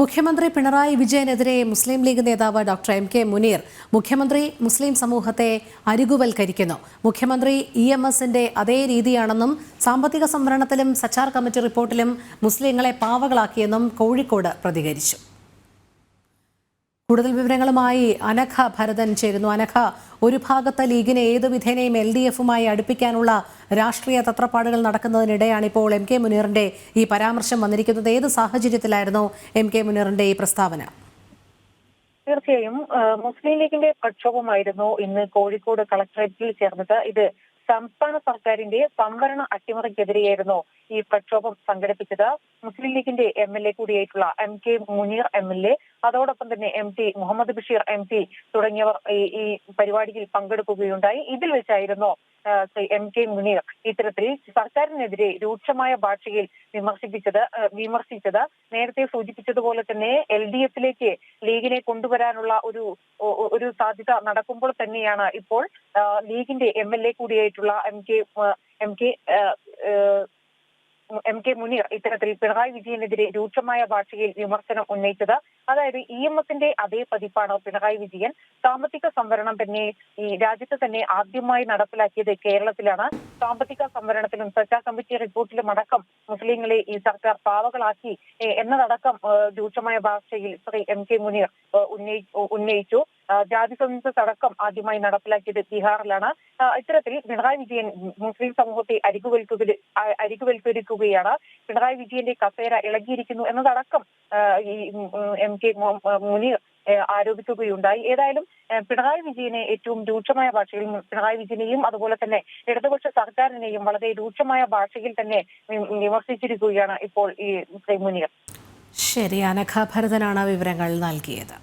മുഖ്യമന്ത്രി പിണറായി വിജയനെതിരെ മുസ്ലിം ലീഗ് നേതാവ് ഡോക്ടർ എം കെ മുനീർ മുഖ്യമന്ത്രി മുസ്ലിം സമൂഹത്തെ അരികുവൽക്കരിക്കുന്നു. മുഖ്യമന്ത്രി ഇ എം എസിന്റെ അതേ രീതിയാണെന്നും സാമ്പത്തിക സംവരണത്തിലും സച്ചാർ കമ്മിറ്റി റിപ്പോർട്ടിലും മുസ്ലിങ്ങളെ പാവകളാക്കിയെന്നും കോഴിക്കോട് പ്രതികരിച്ചു. കൂടുതൽ വിവരങ്ങളുമായി അനഖ ഭരതൻ ചേരുന്നു. അനഖ ഒരു ഭാഗത്തെ ലീഗിനെ ഏത് വിധേനയും എൽ ഡി എഫുമായി അടുപ്പിക്കാനുള്ള രാഷ്ട്രീയ തത്രപ്പാടുകൾ നടക്കുന്നതിനിടെയാണ് ഇപ്പോൾ എം കെ മുനീറിന്റെ ഈ പരാമർശം വന്നിരിക്കുന്നത്. ഏത് സാഹചര്യത്തിലായിരുന്നു എം കെ മുനീറിന്റെ ഈ പ്രസ്താവന? തീർച്ചയായും മുസ്ലിം ലീഗിന്റെ പ്രക്ഷോഭമായിരുന്നു ഇന്ന് കോഴിക്കോട് കളക്ടറേറ്റിൽ ചേർന്നത്. ഇത് സംസ്ഥാന സർക്കാരിന്റെ സംവരണ അട്ടിമറിക്കെതിരെയായിരുന്നു ഈ പ്രക്ഷോഭം സംഘടിപ്പിച്ചത്. മുസ്ലിം ലീഗിന്റെ M L A കൂടിയായിട്ടുള്ള M K Muneer M L A അതോടൊപ്പം തന്നെ M T Muhammad Basheer M P തുടങ്ങിയവർ ഈ പരിപാടിയിൽ പങ്കെടുക്കുകയുണ്ടായി. ഇതിൽ വെച്ചായിരുന്നു എം കെ മുനീർ ഇത്തരത്തിൽ സർക്കാരിനെതിരെ രൂക്ഷമായ ഭാഷയിൽ വിമർശിപ്പിച്ചത് വിമർശിച്ചത് നേരത്തെ സൂചിപ്പിച്ചതുപോലെ തന്നെ എൽ ഡി എഫിലേക്ക് ലീഗിനെ കൊണ്ടുവരാനുള്ള ഒരു ഒരു സാധ്യത നടക്കുമ്പോൾ തന്നെയാണ് ഇപ്പോൾ ലീഗിന്റെ M L A കൂടിയായിട്ടുള്ള M K M K M K Muneer ഇത്തരത്തിൽ പിണറായി വിജയനെതിരെ രൂക്ഷമായ ഭാഷയിൽ വിമർശനം ഉന്നയിച്ചത് അതായത് ഇ എം എസിന്റെ അതേ പതിപ്പാണ് പിണറായി വിജയൻ സാമ്പത്തിക സംവരണം തന്നെ ഈ രാജ്യത്ത് തന്നെ ആദ്യമായി നടപ്പിലാക്കിയത് കേരളത്തിലാണ്. സാമ്പത്തിക സംവരണത്തിലും സർക്കാർ കമ്മിറ്റി റിപ്പോർട്ടിലും അടക്കം മുസ്ലിങ്ങളെ ഈ സർക്കാർ പാവകളാക്കി എന്നതടക്കം രൂക്ഷമായ ഭാഷയിൽ ശ്രീ എം കെ മുനീർ ഉന്നയിച്ചു. ജാതി സെൻസസ് അടക്കം ആദ്യമായി നടപ്പിലാക്കിയത് ബീഹാറിലാണ്. ഇത്തരത്തിൽ പിണറായി വിജയൻ മുസ്ലിം സമൂഹത്തെ അരികുവൽക്കുക അരികുവൽക്കരിക്കുകയാണ്. പിണറായി വിജയന്റെ കസേര ഇളകിയിരിക്കുന്നു എന്നതടക്കം ഈ എം കെ മുനീർ ആരോപിക്കുകയുണ്ടായി. ഏതായാലും പിണറായി വിജയനെ ഏറ്റവും രൂക്ഷമായ ഭാഷയിൽ പിണറായി വിജയനെയും അതുപോലെ തന്നെ ഇടതുപക്ഷ സർക്കാരിനെയും വളരെ രൂക്ഷമായ ഭാഷയിൽ തന്നെ വിമർശിച്ചിരിക്കുകയാണ് ഇപ്പോൾ ഈ മുനീർ ശരി അനഘ ഭരതനാണ് വിവരങ്ങൾ നൽകിയത്.